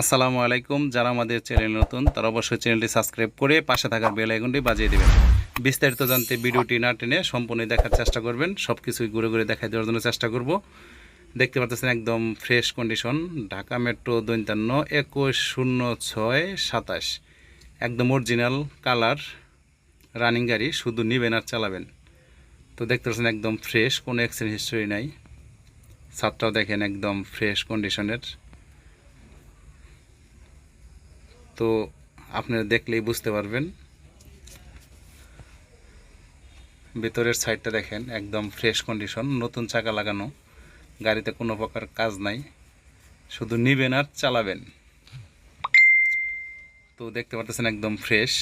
আসসালামু আলাইকুম। যারা আমাদের চ্যানেল নতুন, তারা অবশ্যই চ্যানেলটি সাবস্ক্রাইব করে পাশে থাকার বেল আইকনটি বাজিয়ে দেবেন। বিস্তারিত জানতে ভিডিওটি না টেনে সম্পূর্ণ দেখার চেষ্টা করবেন। সব কিছুই ঘুরে ঘুরে দেখাই দেওয়ার জন্য চেষ্টা করব। দেখতে পাচ্ছেন একদম ফ্রেশ কন্ডিশন ঢাকা মেট্রো দৈন্তান্ন একুশ শূন্য ছয় সাতাশ। একদম অরিজিনাল কালার রানিং গাড়ি, শুধু নিবেন আর চালাবেন। তো দেখতে পাচ্ছেন একদম ফ্রেশ কোনো অ্যাক্সিডেন্ট হিস্টোরি নাই। ছাদটাও দেখেন একদম ফ্রেশ কন্ডিশনের তো আপনারা দেখলেই বুঝতে পারবেন। ভেতরের সাইডটা দেখেন, একদম ফ্রেশ কন্ডিশন নতুন চাকা লাগানো, গাড়িতে কোনো প্রকার কাজ নাই, শুধু নিবেন আর চালাবেন। তো দেখতে পাচ্ছেন একদম ফ্রেশ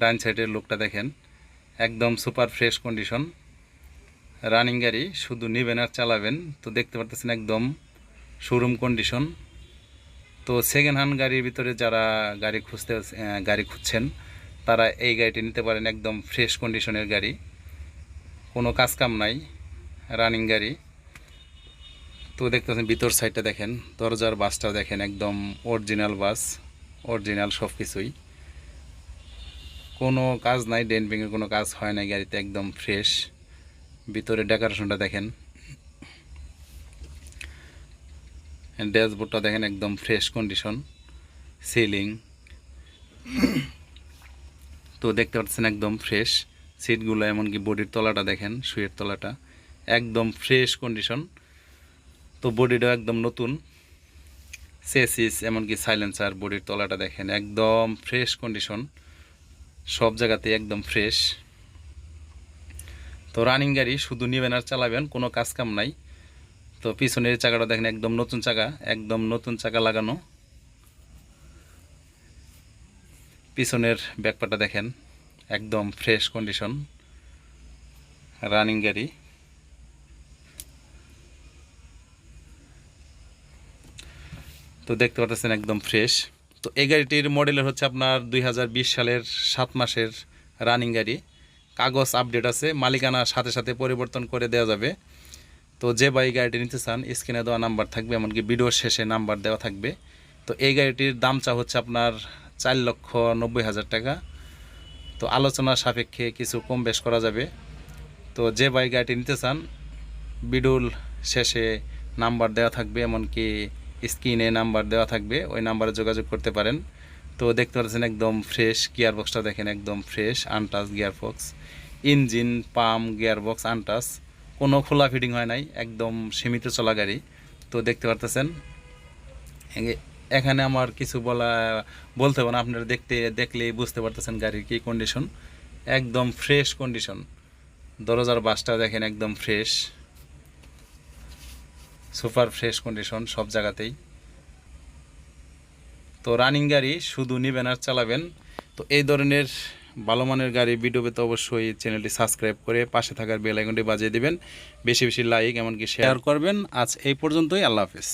ডান সাইডের লোকটা দেখেন, একদম সুপার ফ্রেশ কন্ডিশন রানিং গাড়ি, শুধু নিবেন আর চালাবেন। তো দেখতে পাচ্ছেন একদম শোরুম কন্ডিশন তো সেকেন্ড হ্যান্ড গাড়ির ভিতরে যারা গাড়ি খুঁজতে গাড়ি খুঁজছেন, তারা এই গাড়িটি নিতে পারেন একদম ফ্রেশ কন্ডিশনের গাড়ি। কোনো কাজ কাম নাই রানিং গাড়ি। তো দেখতে পাচ্ছেন ভিতর সাইডটা দেখেন, দরজার বাসটাও দেখেন একদম অরিজিনাল বাস অরিজিনাল সব কিছুই কোনো কাজ নাই ডেন্টিংয়ের কোনো কাজ হয় নাই গাড়িতে, একদম ফ্রেশ ভিতরে ডেকোরেশনটা দেখেন। ড্যাশবোর্ডটা দেখেন একদম ফ্রেশ কন্ডিশন সিলিং তো দেখতে পাচ্ছেন একদম ফ্রেশ সিটগুলো এমনকি বডির তলাটা দেখেন শুয়ের তলাটা, একদম ফ্রেশ কন্ডিশন তো বডিটাও একদম নতুন সেসিস এমনকি সাইলেন্সার বডির তলাটা দেখেন, একদম ফ্রেশ কন্ডিশন সব জায়গাতে একদম ফ্রেশ তো রানিং গাড়ি শুধু নেবেন আর চালাবেন, কোনো কাজ কাম নাই। তো পিছনের চাকাটা দেখেন একদম নতুন চাকা, একদম নতুন চাকা লাগানো। পিছনের ব্যাকপাটা দেখেন, একদম ফ্রেশ কন্ডিশন রানিং গাড়ি। তো দেখতে পাচ্ছেন একদম ফ্রেশ তো এই গাড়িটির মডেলের হচ্ছে আপনার দুই হাজার বিশ সালের সাত মাসের রানিং গাড়ি। কাগজ আপডেট আছে, মালিকানা সাথে সাথে পরিবর্তন করে দেওয়া যাবে। তো যে বাই গাড়িটি নিতে চান, স্ক্রিনে দেওয়া নাম্বার থাকবে, এমনকি ভিডিওর শেষে নাম্বার দেওয়া থাকবে। তো এই গাড়িটির দাম চা হচ্ছে আপনার চার লক্ষ নব্বই হাজার টাকা। তো আলোচনা সাপেক্ষে কিছু কম বেশ করা যাবে। তো যে বাই গাড়িটি নিতে চান বিডুল শেষে নাম্বার দেওয়া থাকবে, এমনকি স্ক্রিনে নাম্বার দেওয়া থাকবে, ওই নাম্বারে যোগাযোগ করতে পারেন। তো দেখতে পাচ্ছেন একদম ফ্রেশ গিয়ার বক্সটা দেখেন একদম fresh untouch gear box engine pump gear box untouch কোনো খোলা ফিটিং হয় নাই, একদম সীমিত চলা গাড়ি। তো দেখতে পারতেছেন এখানে আমার কিছু বলা বলতে হবে না, আপনারা দেখতে দেখলেই বুঝতে পারতেছেন গাড়ির কী কন্ডিশন একদম ফ্রেশ কন্ডিশন দরজার বাসটা দেখেন একদম ফ্রেশ সুপার ফ্রেশ কন্ডিশন সব জায়গাতেই। তো রানিং গাড়ি শুধু নিবেন আর চালাবেন। তো এই ধরনের ভালো মানের গাড়ি ভিডিও পেতে অবশ্যই চ্যানেলটি সাবস্ক্রাইব করে পাশে থাকার বেল আইকনটি বাজিয়ে দেবেন। বেশি বেশি লাইক এমনকি শেয়ার করবেন। আজ এই পর্যন্তই, আল্লাহ হাফেজ।